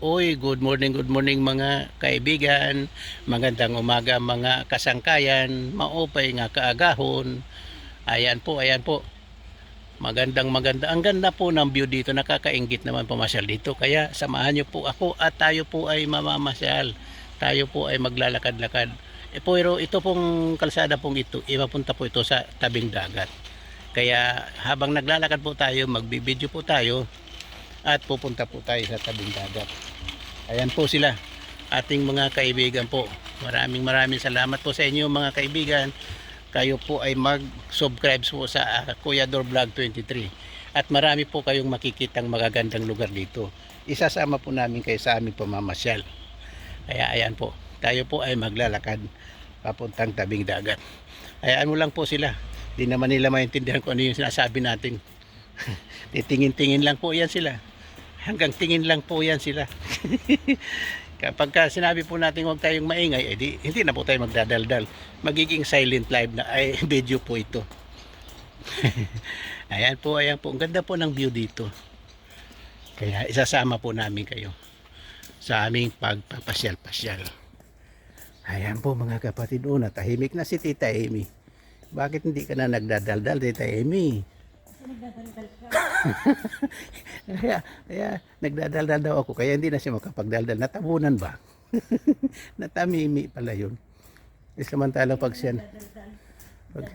Uy, good morning, good morning mga kaibigan. Magandang umaga mga kasangkayan. Maupay nga kaagahon. Ayan po, ayan po. Magandang maganda. Ang ganda po ng view dito. Nakakaingit naman pumasyal dito. Kaya samahan niyo po ako at tayo po ay mamamasyal. Tayo po ay maglalakad-lakad. E, pero ito pong kalsada pong ito, ipapunta po ito sa tabing dagat. Kaya habang naglalakad po tayo, magbibideo po tayo at pupunta po tayo sa tabing dagat. Ayan po sila, ating mga kaibigan po. Maraming maraming salamat po sa inyo mga kaibigan. Kayo po ay mag-subscribe po sa ah, Kuya Dor Vlog 23. At marami po kayong makikitang magagandang lugar dito. Isasama po namin kayo sa aming pamamasyal. Kaya ayan po, tayo po ay maglalakad papuntang tabing dagat. Hayaan mo lang po sila. Di naman nila maintindihan kung ano yung sinasabi natin. Titingin-tingin lang po yan sila. Hanggang tingin lang po yan sila. Kapag ka sinabi po natin huwag tayong maingay, eh di, hindi na po tayo magdadaldal. Magiging silent live na ay video po ito. ayan po, ayan po. Ang ganda po ng view dito. Kaya isasama po namin kayo sa aming pagpapasyal-pasyal. Ayan po mga kapatid, una tahimik na si Tita Amy. Bakit hindi ka na nagdadaldal, Tita Amy? kaya, kaya nagdadaldal daw ako, kaya hindi na siya makapagdaldal. Natabunan ba? Natamimi pala yun. Eh, samantalang pag siya... Pag...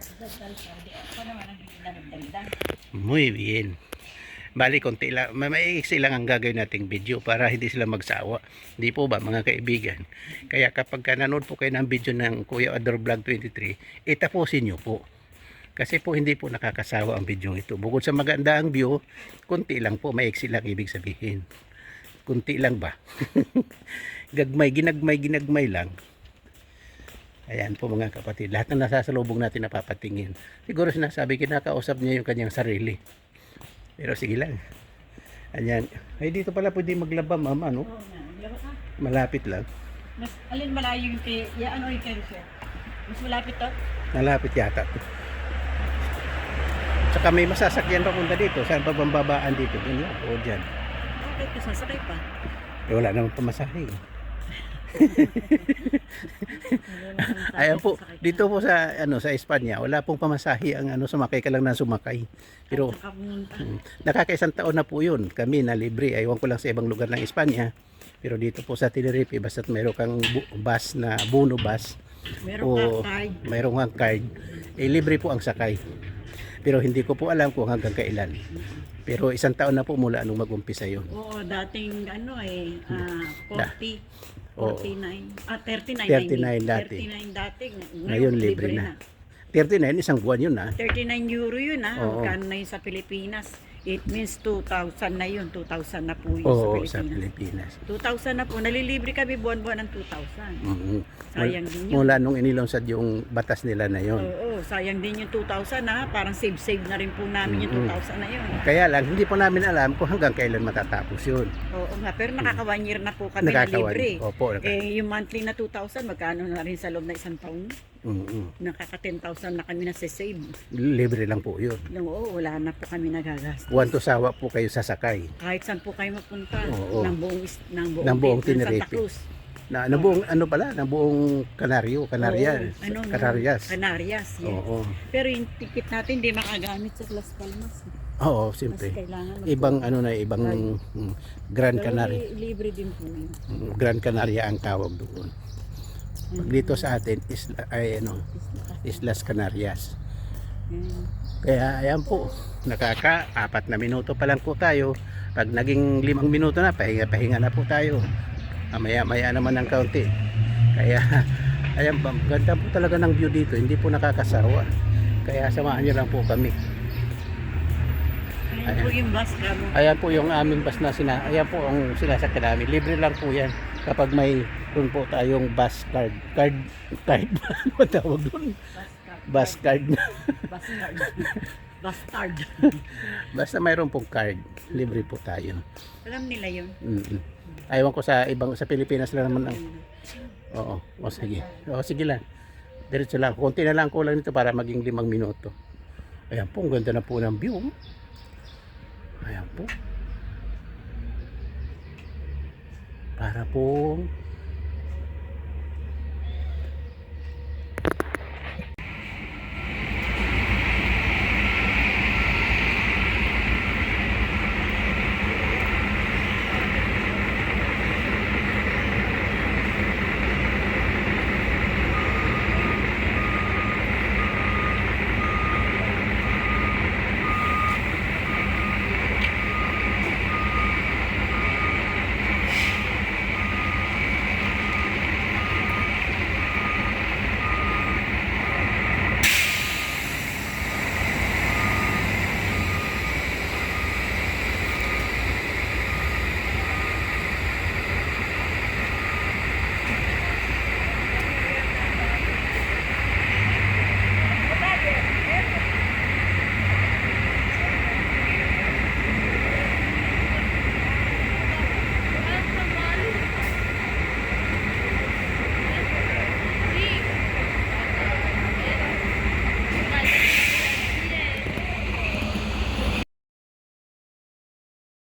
Muy bien. Bali, konti lang, may maiksi lang ang gagawin nating video para hindi sila magsawa. Hindi po ba mga kaibigan? Kaya kapag ka nanood po kayo ng video ng Kuya Ador Vlog 23, itapusin nyo po. Kasi po hindi po nakakasawa ang video ito. Bukod sa maganda ang view, konti lang po, maiksi lang ibig sabihin. Kunti lang ba? Gagmay, ginagmay, ginagmay lang. Ayan po mga kapatid. Lahat ng nasasalubong natin napapatingin. Siguro sinasabi, kinakausap niya yung kanyang sarili. Pero sige lang. Ayan. Ay dito pala pwede maglaba mama, no? Malapit lang. Mas alin malayo yung kay, ya, ano yung kay? Mas malapit to? Malapit yata. Tsaka may masasakyan pa punta dito. Saan pa bang babaan dito? Doon lang. O dyan. Okay, kasasakay pa. Eh, wala naman pamasahe. eh. Ayan po, dito po sa ano sa Espanya, wala pong pamasahe ang ano sumakay ka lang na sumakay. Pero mm, nakakaisang taon na po 'yun. Kami na libre. Aywan ko lang sa ibang lugar ng Espanya. Pero dito po sa Tenerife, basta't mayroon kang bu- bus na Buno bus Meron o ka card. mayroong kang card, eh libre po ang sakay. Pero hindi ko po alam kung hanggang kailan. Pero isang taon na po mula nung mag-umpisa 'yon. Oo, dating ano eh, ah, Da. 40, Oo. 49, ah 39, 39 I mean. dati. 39 dati. Ngayon libre na. 39 isang buwan 'yun ah. 39 euro yun ah. Oo. Magkano na yun sa Pilipinas? It means 2,000 na yun. 2,000 na po yun Oo, sa sa Pilipinas. Pilipinas. 2,000 na po. Nalilibre kami buwan-buwan ng 2,000. Mhm. Sayang din yun. Mula nung inilunsad yung batas nila na yon. Oo, sayang din yung 2,000 ha. Parang save-save na rin po namin yung Mm-mm. 2,000 na yun. Kaya lang, hindi po namin alam kung hanggang kailan matatapos yun. Oo nga, pero nakaka one year na po kami na Nakakawan. libre. Opo. Naka, Eh, yung monthly na 2,000, magkano na rin sa loob na isang taon? Mhm. Nakaka 10,000 na kami na save. Libre lang po yun. No, oo, wala na po kami nagagastos. Buwan to sawa po kayo sasakay. Kahit saan po kayo mapunta, Oo. ng buong, ng buong, Ng buong ng Santa Tenerife. Cruz. Na, na buong, ano pala, na buong Canario, Canarias. Oo, ano, no, Canarias. Canarias, yes. Oo. Pero yung ticket natin, hindi makagamit sa Las Palmas. Oo, Mas siyempre. kailangan mag- Ibang ano na, ibang mm, Gran Pero Canaria. li- libre din po yun. Mm, Gran Canaria ang tawag doon. Pag dito sa atin, isla, ay ano, Islas Canarias. Kaya ayan po, nakaka apat na minuto pa lang po tayo. Pag naging limang minuto na, pahinga-pahinga na po tayo. Maya-maya naman ng kaunti. Kaya, ayan po, ganda po talaga ng view dito. Hindi po nakakasawa. Kaya samahan niyo lang po kami. Ayan po yung bus kamo. Ayan po yung aming bus na sina, ayan po ang sinasakyan namin. Libre lang po yan kapag may doon po tayong bus card. Card, card? Ano tawag doon? Bus card. Bastard. Bastard. Basta mayroon pong card, libre po tayo. Alam nila yun. Mm Ayaw ko sa ibang sa Pilipinas lang naman ang Oo, o sige. O sige lang. Diretso lang. Konti na lang kulang nito para maging limang minuto. Ayan po, ang ganda na po ng view. Ayan po. para pong